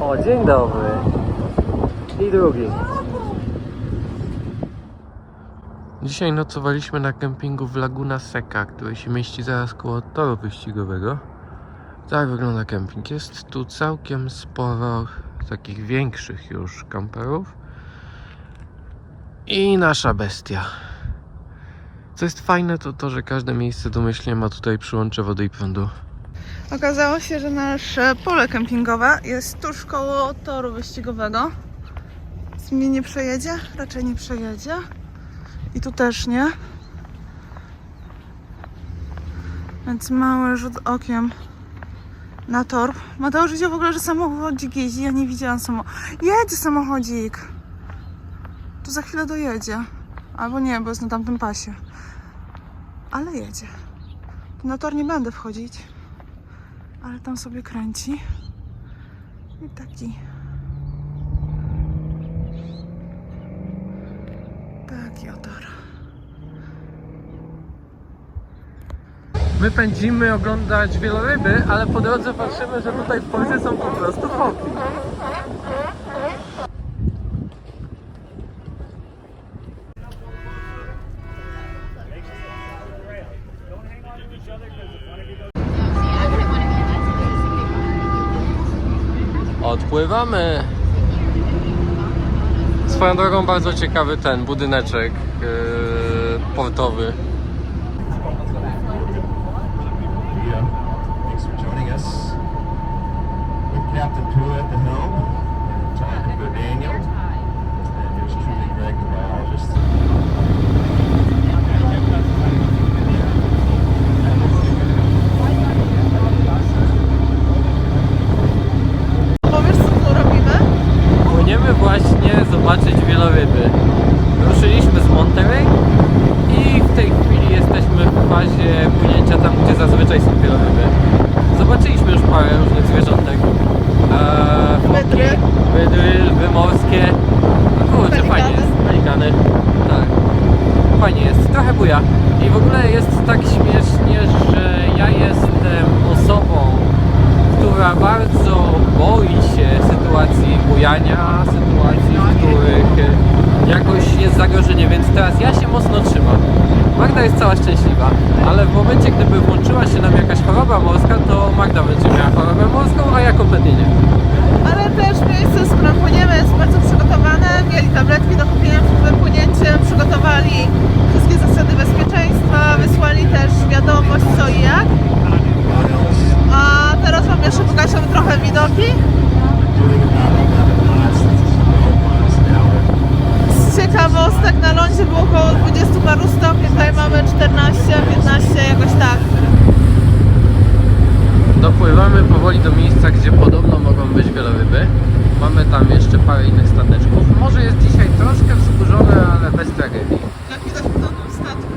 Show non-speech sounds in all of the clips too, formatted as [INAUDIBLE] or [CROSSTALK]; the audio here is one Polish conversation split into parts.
O, dzień dobry. I drugi. Dzisiaj nocowaliśmy na kempingu w Laguna Seca, który się mieści zaraz koło toru wyścigowego. Tak wygląda kemping. Jest tu całkiem sporo takich większych już kamperów. I nasza bestia. Co jest fajne, to to, że każde miejsce domyślnie ma tutaj przyłącze wody i prądu. Okazało się, że nasze pole kempingowe jest tuż koło toru wyścigowego. Mnie nie przejedzie? Raczej nie przejedzie. I tu też nie. Więc mały rzut okiem na tor. Mateusz widział w ogóle, że samochodzik jeździ. Ja nie widziałam samochodu. Jedzie samochodzik. Tu za chwilę dojedzie. Albo nie, bo jest na tamtym pasie. Ale jedzie. Na tor nie będę wchodzić ale tam sobie kręci. I taki. Taki otor. My pędzimy oglądać wieloryby, ale po drodze patrzymy, że tutaj w Polsce są po prostu foki. Odpływamy. Swoją drogą bardzo ciekawy ten budyneczek yy, portowy. Captain Pua Właśnie zobaczyć wieloryby. Ruszyliśmy z Monterey i w tej chwili jesteśmy w fazie płynięcia tam, gdzie zazwyczaj są wieloryby. Zobaczyliśmy już parę różnych zwierzątek. Eee, Wydry. wydry, lwy morskie. No kurczę, fajnie jest. Pelikany. Tak. Fajnie jest. Trochę buja. I w ogóle jest tak śmiesznie, że ja jestem osobą, która bardzo boi się sytuacji bujania, sytuacji, w których e, jakoś jest zagrożenie, więc teraz ja się mocno trzymam. Magda jest cała szczęśliwa, ale w momencie, gdyby włączyła się nam jakaś choroba morska, to Magda będzie miała chorobę morską, a ja kompletnie nie. Ale też miejsce, z którym płyniemy jest bardzo przygotowane. Mieli tabletki do kupienia przed wypłynięciem, przygotowali wszystkie zasady bezpieczeństwa, wysłali też wiadomość co i jak. A teraz Wam jeszcze pokażemy trochę widoki. Z ciekawostek na lądzie było około 20 paru stopni, tutaj mamy 14, 15, jakoś tak. Dopływamy powoli do miejsca, gdzie podobno mogą być wieloryby. Mamy tam jeszcze parę innych stateczków. Może jest dzisiaj troszkę wzburzone, ale bez tragedii. Jak widać po tym statku.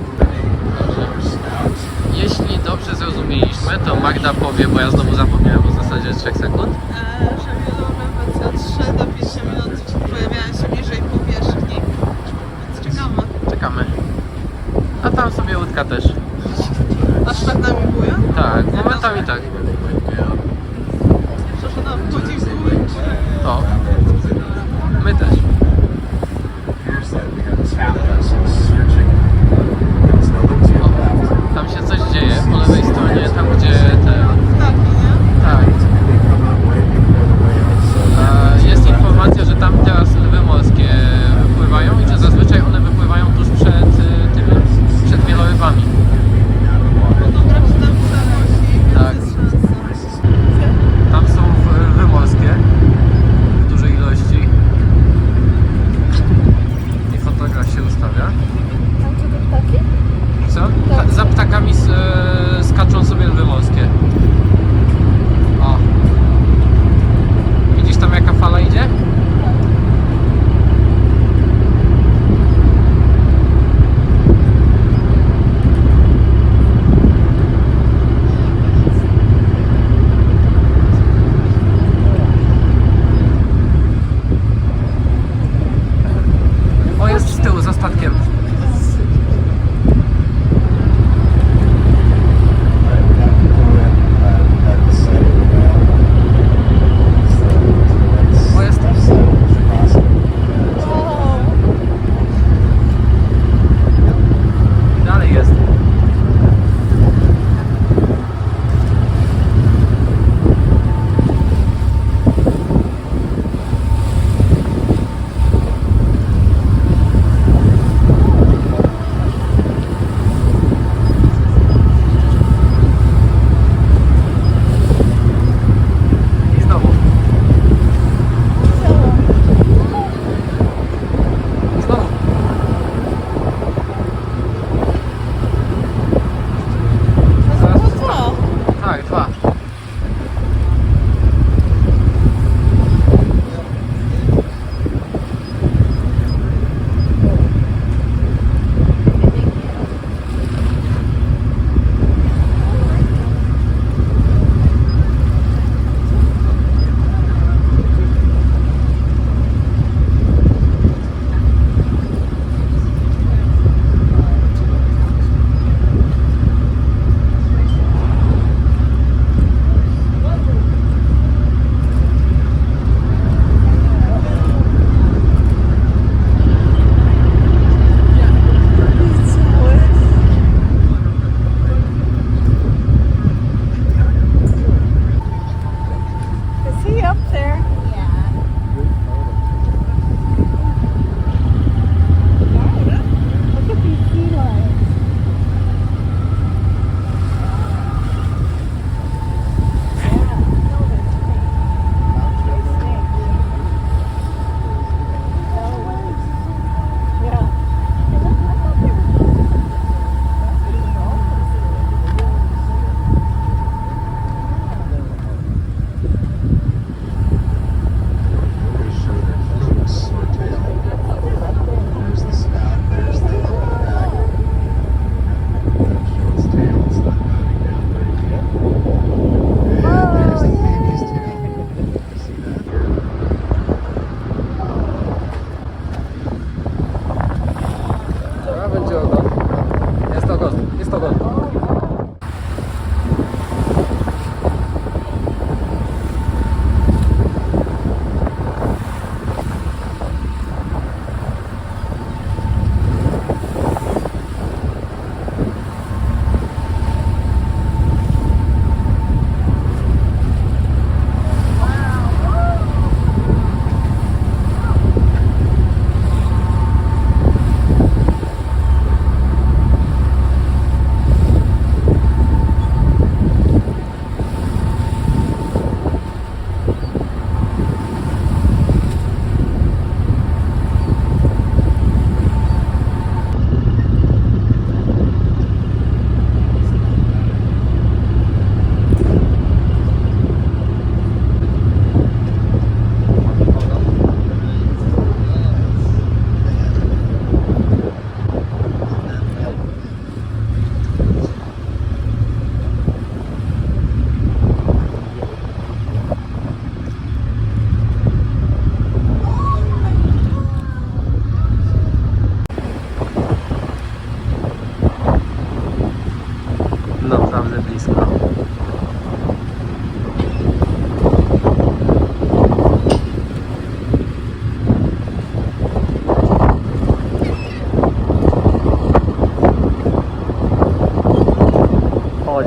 Jeśli dobrze zrozumieliśmy, to Magda powie, bo ja znowu zapomniałem o zasadzie 3 sekund. E, 3 do 5 minut pojawiają się niżej powierzchni. Więc czekamy. Czekamy. A tam sobie łódka też. Aż nad nami buja? Tak, momentami tak. Wchodzi w górę. O. My też. Tymi, przed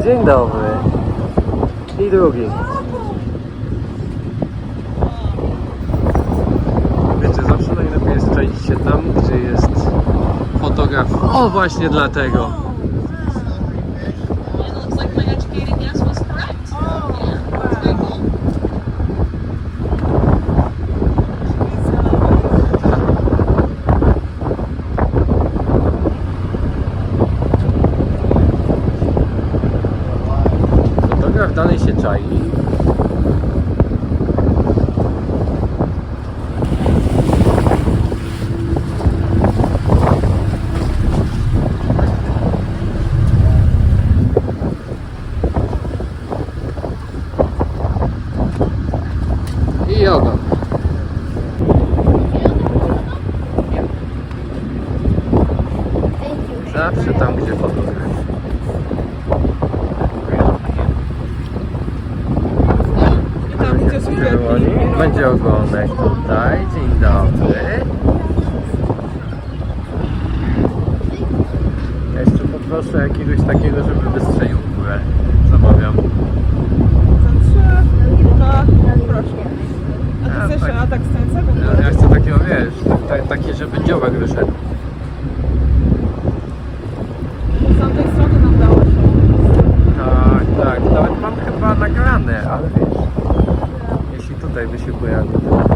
Dzień dobry. I drugi. Wiecie, zawsze najlepiej jest się tam, gdzie jest fotograf. O, właśnie dlatego. Się czai. Zawsze tam, gdzie fotograf. I tam gdzie cukierki. Będzie ogonek tutaj. Dzień dobry. Ja jeszcze poproszę jakiegoś takiego, żeby wystrzelił w górę. Zamawiam. Za trzy. Tak, proszę. A ty chcesz tak. atak z tańca? Ja, chcę takiego, wiesz, ta, takie, żeby dziołek wyszedł. Z tamtej strony nam dało się. Tak, tak. Nawet mam chyba nagrane, ale wiesz. Jeśli tutaj by się pojawił. to-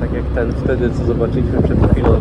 Tak jak ten wtedy, co zobaczyliśmy przed chwilą.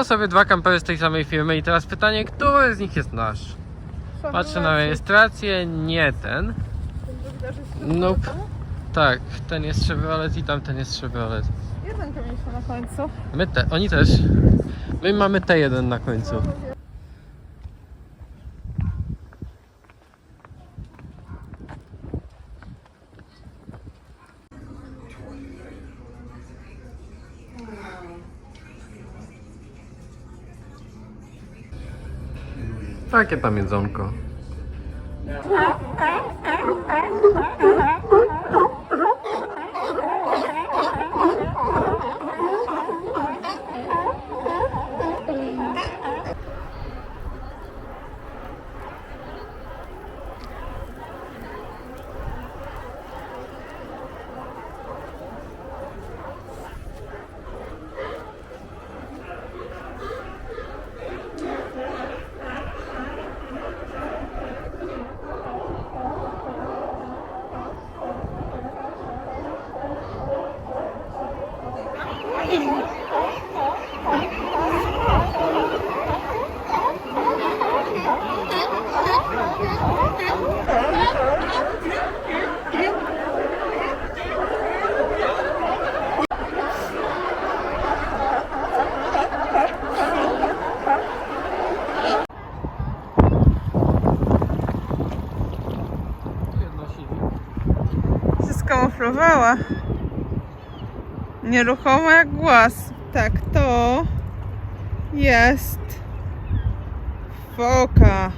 Stoją sobie dwa kampery z tej samej firmy i teraz pytanie, który z nich jest nasz? Patrzę na rejestrację, nie ten. Nope. Tak, ten jest Chevrolet i tamten jest Chevrolet. Jeden to mieliśmy na końcu. My te, oni też. My mamy T1 na końcu. Takie tam jedzonko. [LAUGHS] Nieruchoma jak głaz. Tak, to jest foka.